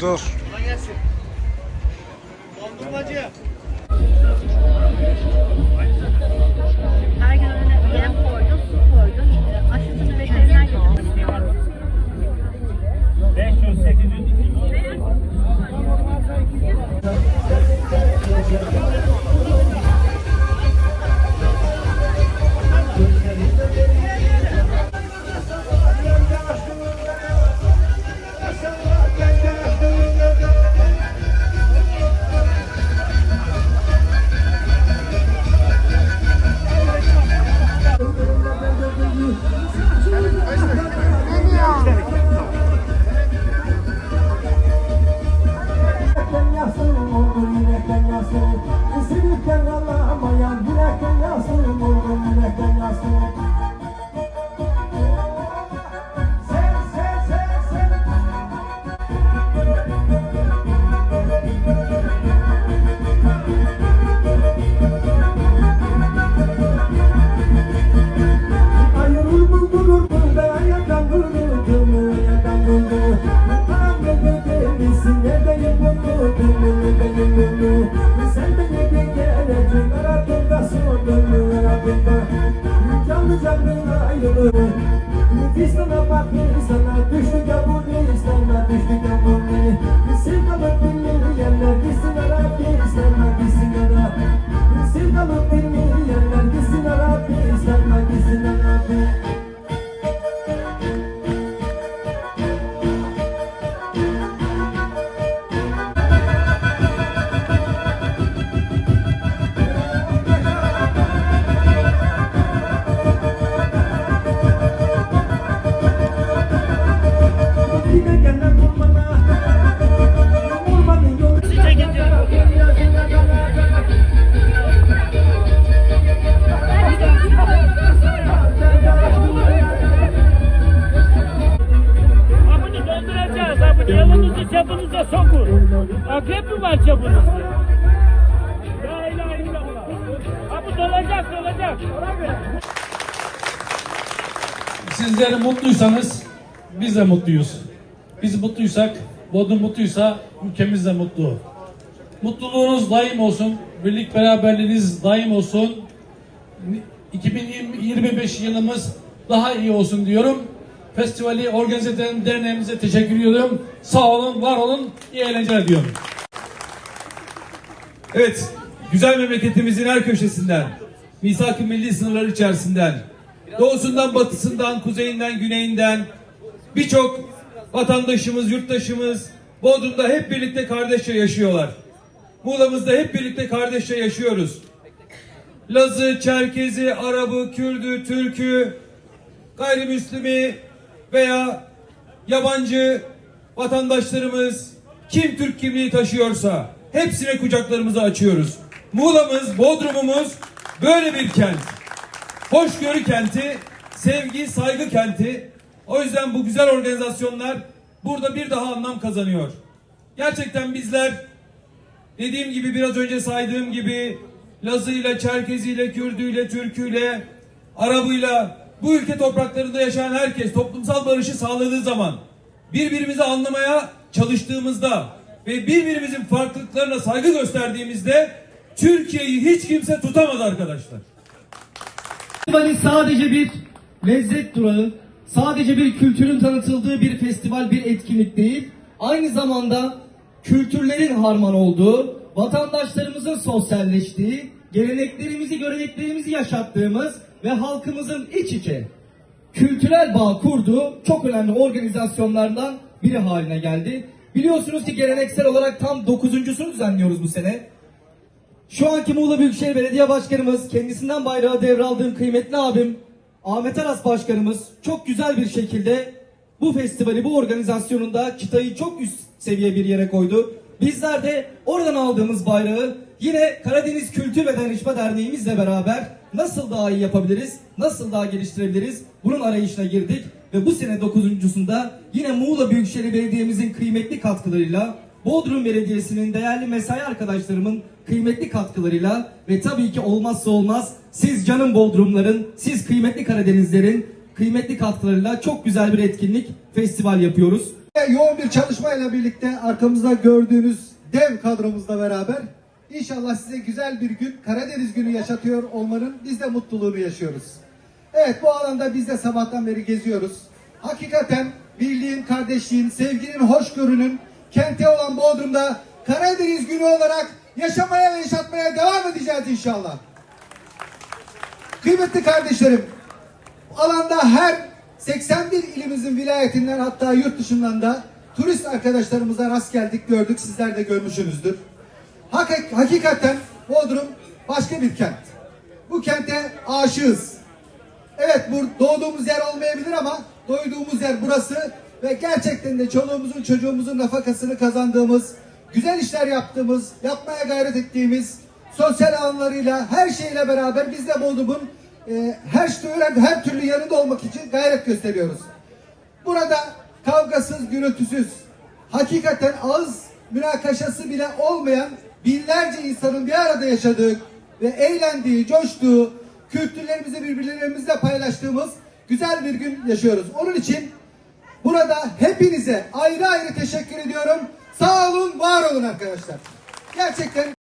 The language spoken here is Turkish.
Dur. Kolay gelsin. Dondurmacı. Canlı canlı ayrılır Fistan'a bak sana Akrep mi var cebinizde? La ilahe illallah. Ha dolacak dolacak. Sizler mutluysanız biz de mutluyuz. Biz mutluysak, Bodrum mutluysa ülkemiz de mutlu. Mutluluğunuz daim olsun, birlik beraberliğiniz daim olsun. 2025 yılımız daha iyi olsun diyorum. Festivali organize eden derneğimize teşekkür ediyorum. Sağ olun, var olun, iyi eğlenceler diyorum. Evet, güzel memleketimizin her köşesinden, misak-ı milli sınırlar içerisinden, doğusundan, batısından, kuzeyinden, güneyinden birçok vatandaşımız, yurttaşımız Bodrum'da hep birlikte kardeşçe yaşıyorlar. Muğla'mızda hep birlikte kardeşçe yaşıyoruz. Lazı, Çerkezi, Arabı, Kürdü, Türkü, gayrimüslimi veya yabancı vatandaşlarımız kim Türk kimliği taşıyorsa hepsine kucaklarımızı açıyoruz. Muğla'mız, Bodrum'umuz böyle bir kent. Hoşgörü kenti, sevgi, saygı kenti. O yüzden bu güzel organizasyonlar burada bir daha anlam kazanıyor. Gerçekten bizler dediğim gibi biraz önce saydığım gibi Lazıyla, Çerkeziyle, Kürdüyle, Türküyle, Arabıyla bu ülke topraklarında yaşayan herkes toplumsal barışı sağladığı zaman birbirimizi anlamaya çalıştığımızda ve birbirimizin farklılıklarına saygı gösterdiğimizde Türkiye'yi hiç kimse tutamaz arkadaşlar. Festivali sadece bir lezzet durağı, sadece bir kültürün tanıtıldığı bir festival, bir etkinlik değil. Aynı zamanda kültürlerin harman olduğu, vatandaşlarımızın sosyalleştiği, geleneklerimizi, göreneklerimizi yaşattığımız ve halkımızın iç içe kültürel bağ kurduğu çok önemli organizasyonlardan biri haline geldi. Biliyorsunuz ki geleneksel olarak tam dokuzuncusunu düzenliyoruz bu sene. Şu anki Muğla Büyükşehir Belediye Başkanımız, kendisinden bayrağı devraldığım kıymetli abim Ahmet Aras Başkanımız çok güzel bir şekilde bu festivali, bu organizasyonunda çıtayı çok üst seviye bir yere koydu. Bizler de oradan aldığımız bayrağı yine Karadeniz Kültür ve Danışma Derneğimizle beraber nasıl daha iyi yapabiliriz, nasıl daha geliştirebiliriz bunun arayışına girdik. Ve bu sene dokuzuncusunda yine Muğla Büyükşehir Belediye'mizin kıymetli katkılarıyla Bodrum Belediyesi'nin değerli mesai arkadaşlarımın kıymetli katkılarıyla ve tabii ki olmazsa olmaz siz canım Bodrumların, siz kıymetli Karadenizlerin kıymetli katkılarıyla çok güzel bir etkinlik, festival yapıyoruz. Yoğun bir çalışmayla birlikte arkamızda gördüğünüz dev kadromuzla beraber inşallah size güzel bir gün Karadeniz günü yaşatıyor olmanın biz de mutluluğunu yaşıyoruz. Evet bu alanda biz de sabahtan beri geziyoruz. Hakikaten birliğin, kardeşliğin, sevginin, hoşgörünün kenti olan Bodrum'da Karadeniz günü olarak yaşamaya ve yaşatmaya devam edeceğiz inşallah. Kıymetli kardeşlerim, alanda her 81 ilimizin vilayetinden hatta yurt dışından da turist arkadaşlarımıza rast geldik, gördük. Sizler de görmüşsünüzdür. Hak- hakikaten Bodrum başka bir kent. Bu kente aşığız. Evet bu doğduğumuz yer olmayabilir ama doyduğumuz yer burası ve gerçekten de çoluğumuzun çocuğumuzun nafakasını kazandığımız, güzel işler yaptığımız, yapmaya gayret ettiğimiz, sosyal alanlarıyla her şeyle beraber biz de Bodrum'un e, her türlü, her türlü yanında olmak için gayret gösteriyoruz. Burada kavgasız, gürültüsüz, hakikaten ağız münakaşası bile olmayan binlerce insanın bir arada yaşadığı ve eğlendiği, coştuğu, kültürlerimizi birbirlerimizle paylaştığımız güzel bir gün yaşıyoruz. Onun için burada hepinize ayrı ayrı teşekkür ediyorum. Sağ olun, var olun arkadaşlar. Gerçekten